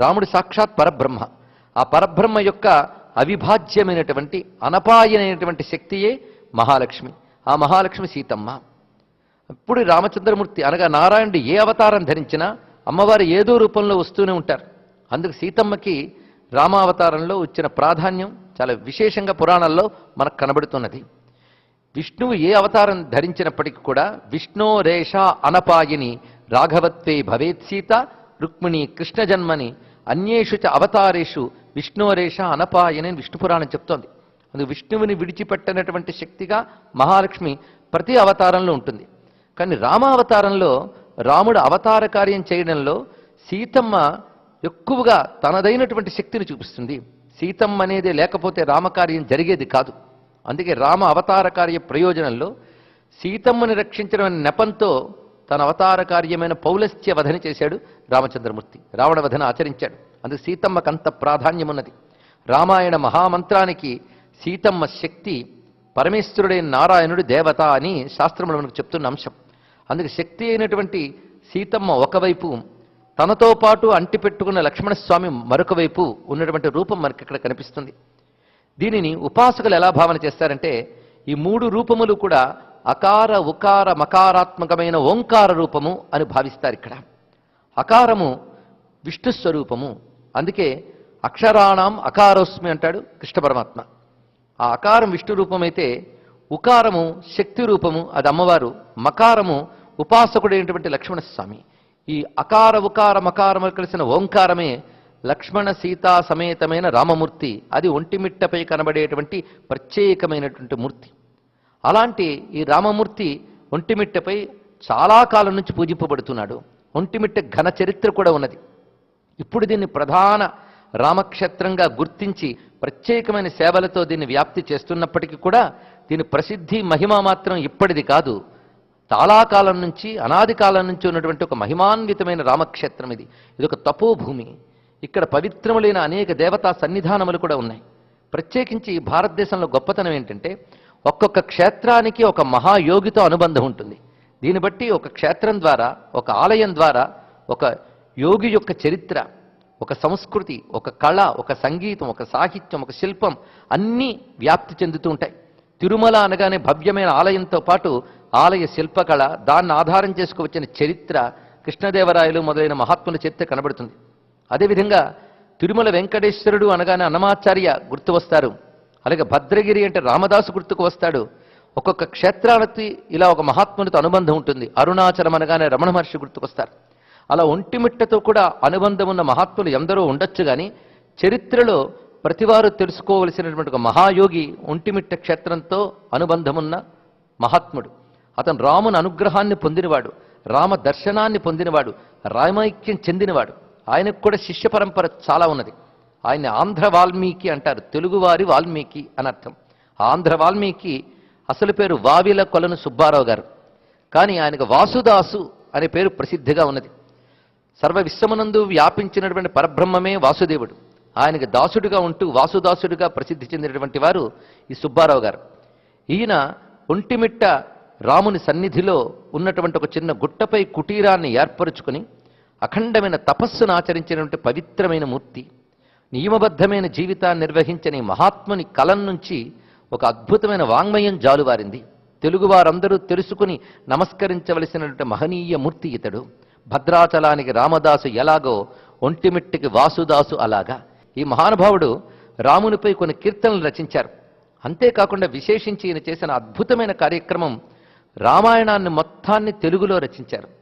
రాముడు సాక్షాత్ పరబ్రహ్మ. ఆ పరబ్రహ్మ యొక్క అవిభాజ్యమైనటువంటి అనపాయనైనటువంటి శక్తియే మహాలక్ష్మి. ఆ మహాలక్ష్మి సీతమ్మ. ఇప్పుడు రామచంద్రమూర్తి అనగా నారాయణుడు ఏ అవతారం ధరించినా అమ్మవారు ఏదో రూపంలో వస్తూనే ఉంటారు. అందుకు సీతమ్మకి రామావతారంలో వచ్చిన ప్రాధాన్యం చాలా విశేషంగా పురాణాల్లో మనకు కనబడుతున్నది. విష్ణువు ఏ అవతారం ధరించినప్పటికీ కూడా విష్ణో రేష అనపాయిని రాఘవత్వే భవేత్ సీత రుక్మిణి కృష్ణ జన్మని అన్యేషు చ అవతారేషు విష్ణువరేష అనపాయనని అని విష్ణు పురాణం చెప్తోంది. అందుకు విష్ణువుని విడిచిపెట్టనటువంటి శక్తిగా మహాలక్ష్మి ప్రతి అవతారంలో ఉంటుంది. కానీ రామావతారంలో రాముడు అవతార కార్యం చేయడంలో సీతమ్మ ఎక్కువగా తనదైనటువంటి శక్తిని చూపిస్తుంది. సీతమ్మ అనేది లేకపోతే రామకార్యం జరిగేది కాదు. అందుకే రామ అవతార కార్య ప్రయోజనంలో సీతమ్మని రక్షించడం అనే నెపంతో తన అవతార కార్యమైన పౌలస్త్య వధన చేశాడు రామచంద్రమూర్తి. రావణ వధన ఆచరించాడు. అందుకు సీతమ్మకు అంత ప్రాధాన్యం ఉన్నది రామాయణ మహామంత్రానికి సీతమ్మ శక్తి పరమేశ్వరుడైన నారాయణుడు దేవత అని శాస్త్రములు మనకు చెప్తున్న అంశం. అందుకు శక్తి అయినటువంటి సీతమ్మ ఒకవైపు తనతో పాటు అంటిపెట్టుకున్న లక్ష్మణస్వామి మరొక వైపు ఉన్నటువంటి రూపం మనకి ఇక్కడ కనిపిస్తుంది. దీనిని ఉపాసకులు ఎలా భావన చేస్తారంటే ఈ మూడు రూపములు కూడా అకార ఉకార మకారాత్మకమైన ఓంకార రూపము అని భావిస్తారు ఇక్కడ. అకారము విష్ణు స్వరూపము. అందుకే అక్షరాణం అకారోస్మి అంటాడు కృష్ణ పరమాత్మ. ఆ అకారం విష్ణు రూపమైతే ఉకారము శక్తి రూపము అది అమ్మవారు. మకారము ఉపాసకుడైనటువంటి లక్ష్మణస్వామి. ఈ అకార ఉకార మకారములు కలిసిన ఓంకారమే లక్ష్మణ సీతా సమేతమైన రామమూర్తి. అది ఒంటిమిట్టపై కనబడేటువంటి ప్రత్యేకమైనటువంటి మూర్తి. అలాంటి ఈ రామమూర్తి ఒంటిమిట్టపై చాలా కాలం నుంచి పూజింపబడుతున్నాడు. ఒంటిమిట్ట ఘన చరిత్ర కూడా ఉన్నది. ఇప్పుడు దీన్ని ప్రధాన రామక్షేత్రంగా గుర్తించి ప్రత్యేకమైన సేవలతో దీన్ని వ్యాప్తి చేస్తున్నప్పటికీ కూడా దీని ప్రసిద్ధి మహిమ మాత్రం ఇప్పటిది కాదు. చాలా కాలం నుంచి అనాది కాలం నుంచి ఉన్నటువంటి ఒక మహిమాన్వితమైన రామక్షేత్రం ఇది. ఇది ఒక తపోభూమి. ఇక్కడ పవిత్రములైన అనేక దేవతా సన్నిధానములు కూడా ఉన్నాయి. ప్రత్యేకించి భారతదేశంలో గొప్పతనం ఏంటంటే ఒక్కొక్క క్షేత్రానికి ఒక మహాయోగితో అనుబంధం ఉంటుంది. దీన్ని బట్టి ఒక క్షేత్రం ద్వారా ఒక ఆలయం ద్వారా ఒక యోగి యొక్క చరిత్ర ఒక సంస్కృతి ఒక కళ ఒక సంగీతం ఒక సాహిత్యం ఒక శిల్పం అన్నీ వ్యాప్తి చెందుతూ ఉంటాయి. తిరుమల అనగానే భవ్యమైన ఆలయంతో పాటు ఆలయ శిల్పకళ దాన్ని ఆధారం చేసుకువచ్చిన చరిత్ర కృష్ణదేవరాయలు మొదలైన మహాత్ముల చరిత్ర కనబడుతుంది. అదేవిధంగా తిరుమల వెంకటేశ్వరుడు అనగానే అన్నమాచార్య గుర్తు వస్తారు అలాగే భద్రగిరి అంటే రామదాసు గుర్తుకు వస్తాడు. ఒక్కొక్క క్షేత్రానికి ఇలా ఒక మహాత్మునితో అనుబంధం ఉంటుంది. అరుణాచలం అనగానే రమణ మహర్షి గుర్తుకొస్తారు అలా ఒంటిమిట్టతో కూడా అనుబంధం ఉన్న మహాత్ములు ఎందరో ఉండొచ్చు కానీ చరిత్రలో ప్రతివారు తెలుసుకోవలసినటువంటి ఒక మహాయోగి ఒంటిమిట్ట క్షేత్రంతో అనుబంధమున్న మహాత్ముడు. అతను రాముని అనుగ్రహాన్ని పొందినవాడు రామ దర్శనాన్ని పొందినవాడు రామైక్యం చెందినవాడు. ఆయనకు కూడా శిష్య పరంపర చాలా ఉన్నది. ఆయన ఆంధ్ర వాల్మీకి అంటారు తెలుగువారి వాల్మీకి అని అర్థం. ఆంధ్ర వాల్మీకి అసలు పేరు వావిల కొలను సుబ్బారావు గారు. కానీ ఆయనకు వాసుదాసు అనే పేరు ప్రసిద్ధిగా ఉన్నది. సర్వ విశ్వమునందు వ్యాపించినటువంటి పరబ్రహ్మమే వాసుదేవుడు. ఆయనకు దాసుడిగా ఉంటూ వాసుదాసుడిగా ప్రసిద్ధి చెందినటువంటి వారు ఈ సుబ్బారావు గారు. ఈయన ఒంటిమిట్ట రాముని సన్నిధిలో ఉన్నటువంటి ఒక చిన్న గుట్టపై కుటీరాన్ని ఏర్పరుచుకుని అఖండమైన తపస్సును ఆచరించినటువంటి పవిత్రమైన మూర్తి. నియమబద్ధమైన జీవితాన్ని నిర్వహించిన మహాత్ముని కలం నుంచి ఒక అద్భుతమైన వాంగ్మయం జాలువారింది. తెలుగువారందరూ తెలుసుకుని నమస్కరించవలసినటువంటి మహనీయ మూర్తి ఇతడు. భద్రాచలానికి రామదాసు ఎలాగో ఒంటిమిట్టికి వాసుదాసు అలాగా. ఈ మహానుభావుడు రామునిపై కొన్ని కీర్తనలు రచించారు. అంతేకాకుండా విశేషించి ఈయన చేసిన అద్భుతమైన కార్యక్రమం రామాయణాన్ని మొత్తాన్ని తెలుగులో రచించారు.